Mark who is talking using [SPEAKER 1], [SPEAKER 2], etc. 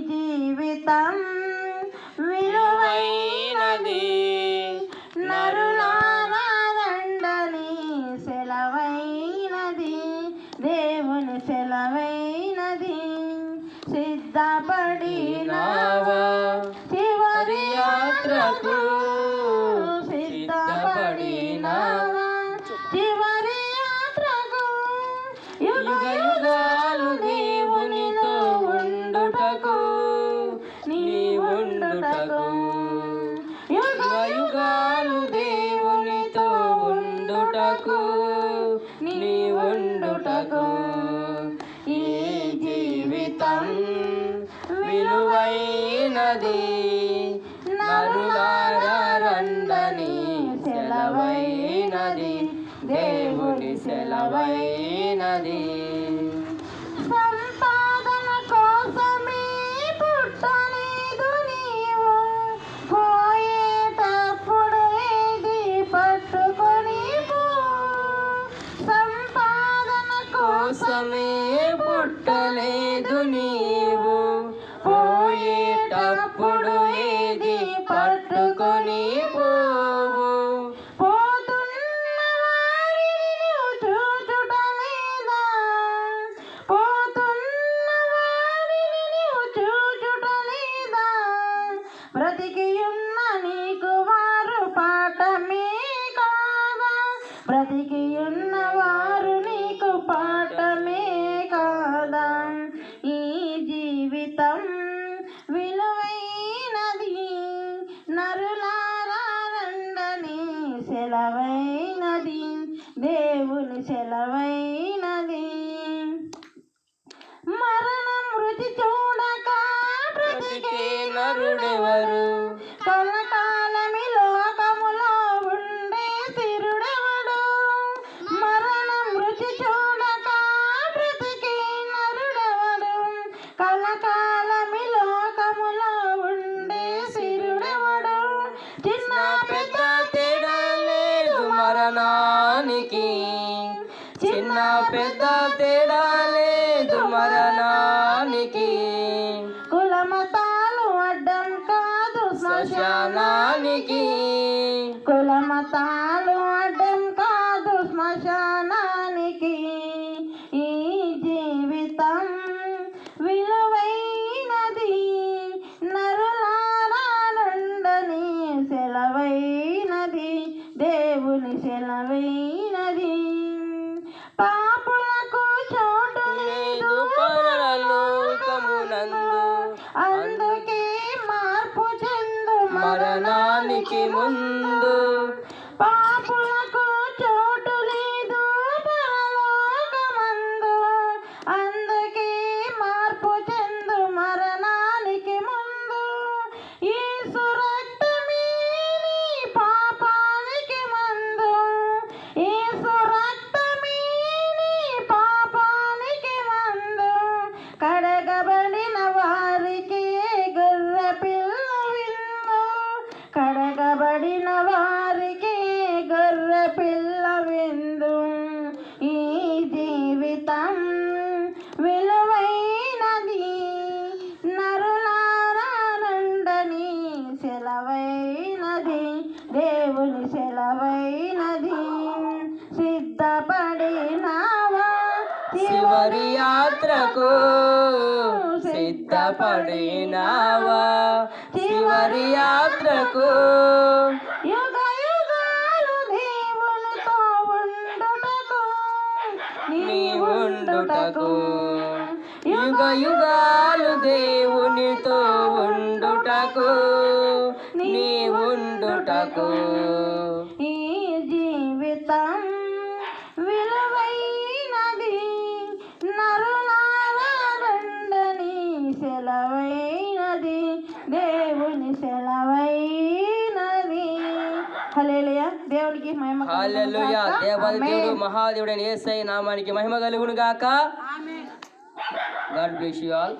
[SPEAKER 1] జీవితం విలువైనది. నరులాదండని సెలవైనది. దేవుని సెలవైనది. సిద్ధపడినావా? చివరి యాత్రకు విలువైనది. నరులారండని సెలవైనది. దేవుని సెలవైనది. సంపాదన కోసమే పుట్టలేదు నీ బ్రతికి ఉన్నవారు నీకు పాఠమే కాదా? ఈ జీవితం విలువైనది. నరులారండని సెలవైనది. దేవుని సెలవై మరణానికి చిన్న పెద్ద తేడా లేదు మరణానికి. కులమతాలు అడ్డం కాదు శ్మశానానికి. కులమతాలు అడ్డం కాదు శ్మశానానికి ఈ జీవితం విలువైనది నరులారా నుండని సెలవైనది దేవుని సెలవైనది పాపులకు చోటు లేదు. పరలోకమునందు అందుకే మార్పు చెందు మరణానికి ముందు. పాపులకు కడగబడిన వారికి గొర్రె పిల్ల విందు. ఈ జీవితం విలువైనది. నరులారండని సెలవైనది. దేవుని సెలవైనది. సిద్ధపడినావా?
[SPEAKER 2] చివరి యాత్రకు సిద్ధపడినావా? చివరి యాత్రకు
[SPEAKER 1] యుగ యుగాలు దేవునితో ఉండుటకు
[SPEAKER 2] నీ ఉండుటకు యుగ యుగాలు దేవునితో ఉండుటకు నీ ఉండుటకు
[SPEAKER 1] ఈ జీవితం విలువైనది నరులారా రండని సెలవైనది దేవుని సెలవైనది హల్లెలూయా దేవునికి మహిమ
[SPEAKER 2] దేవుడు. మహాదేవుడైన యేసయ్య నామానికి మహిమ కలుగును గాక. God bless you all.